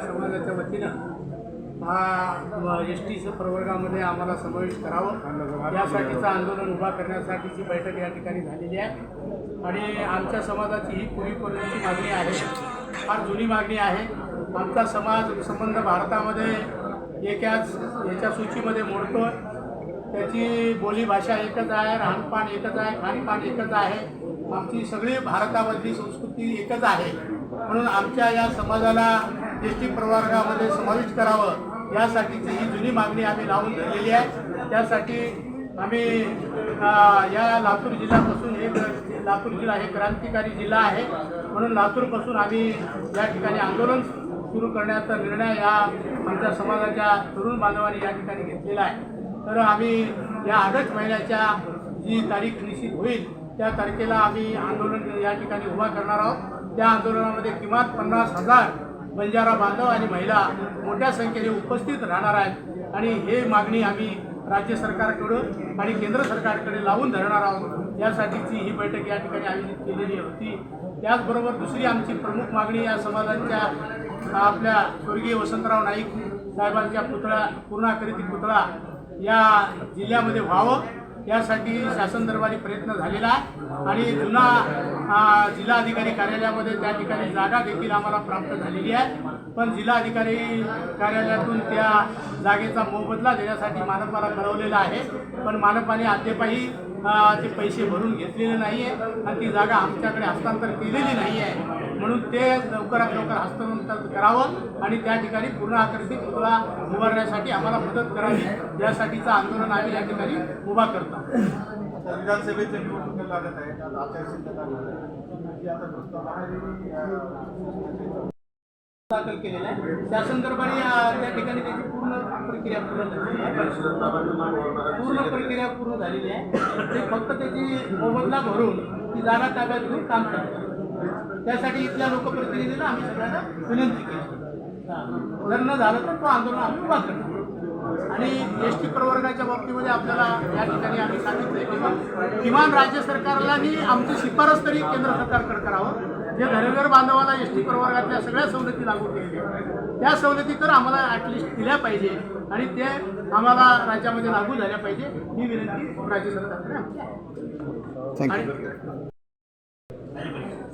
समाजाच्या वतीनं हा एस टी प्रवर्गामध्ये आम्हाला समावेश करावं. यासाठीचं आंदोलन उभा करण्यासाठीची बैठक या ठिकाणी झालेली आहे. आणि आमच्या समाजाची ही पूर्वीपूर्वीची मागणी आहे. फार जुनी मागणी आहे. आमचा समाज संबंध भारतामध्ये एकाच याच्या सूचीमध्ये मोडतो त्याची बोलीभाषा एकच आहे राहणपान एकच आहे खानपान एकच आहे. आमची सगळी भारतामधली संस्कृती एकच आहे. म्हणून आमच्या या समाजाला एस टी प्रवर्गामध्ये समाविष्ट करावं यासाठीची ही जुनी मागणी आम्ही लावून धरलेली आहे. त्यासाठी आम्ही या लातूर जिल्ह्यापासून हे लातूर जिल्हा हे क्रांतिकारी जिल्हा आहे. म्हणून लातूरपासून आम्ही या ठिकाणी आंदोलन सुरू करण्याचा निर्णय या आमच्या समाजाच्या तरुण बांधवांनी या ठिकाणी घेतलेला आहे. तर आम्ही या ऑगस्ट महिन्याच्या जी तारीख निश्चित होईल त्या तारखेला आम्ही आंदोलन या ठिकाणी उभा करणार आहोत. त्या आंदोलनामध्ये किमान पन्नास हजार बंजारा बांधव आणि महिला मोठ्या संख्येने उपस्थित राहणार आहेत. आणि हे मागणी आम्ही राज्य सरकारकडून आणि केंद्र सरकारकडे लावून धरणार आहोत. यासाठीची ही बैठक या ठिकाणी आयोजित केलेली होती. त्याचबरोबर दुसरी आमची प्रमुख मागणी या समाजाच्या आपल्या स्वर्गीय वसंतराव नाईक साहेबांच्या पुतळा पूर्णाकृती पुतळा या जिल्ह्यामध्ये व्हावं. यासाठी शासन दरबारी प्रयत्न झालेला आहे. आणि जुना जिल्हाधिकारी कार्यालयामध्ये त्या ठिकाणी जागा देखील आम्हाला प्राप्त झालेली आहे. पण जिल्हाधिकारी कार्यालयातून त्या जागेचा मोबदला देण्यासाठी मानपाला कळवलेला आहे. पण मानपाने अद्यापही ते पैसे भरून घेतलेले नाही आहे आणि ती जागा आमच्याकडे हस्तांतर केलेली नाही आहे म्हणून ते लवकरात लवकर हस्तांतर करावं आणि त्या ठिकाणी पूर्ण आकृती पुतळा उभारण्यासाठी आम्हाला मदत करावी. यासाठीचं आंदोलन आम्ही या ठिकाणी उभा करतो. विधानसभेच्या निवडणुका लागत आहे जी आता प्रस्ताव आहे दाखल केलेला आहे. दरबारी अं, त्या ठिकाणी त्याची पूर्ण प्रक्रिया पूर्ण झालेली आहे. पूर्ण प्रक्रिया पूर्ण झालेली आहे. ते फक्त त्याची मोबदला भरून ती जागा ताब्यात घेऊन काम करतात. त्यासाठी इथल्या लोकप्रतिनिधींना आम्ही सगळ्यांना विनंती केली. हां. जर न झालं तर तो आंदोलन आम्ही उभा करणार आणि एस टी प्रवर्गाच्या बाबतीमध्ये आपल्याला या ठिकाणी आम्ही सांगितलं की किमान राज्य सरकारला आणि आमची शिफारस तरी केंद्र सरकारकडे करावं. जे घरघर बांधवाला एस टी प्रवर्गातल्या सगळ्या सवलती लागू केलेल्या त्या सवलती तर आम्हाला ॲटलिस्ट दिल्या पाहिजे आणि ते आम्हाला राज्यामध्ये लागू झाल्या पाहिजे ही विनंती राज्य सरकारकडे आणि-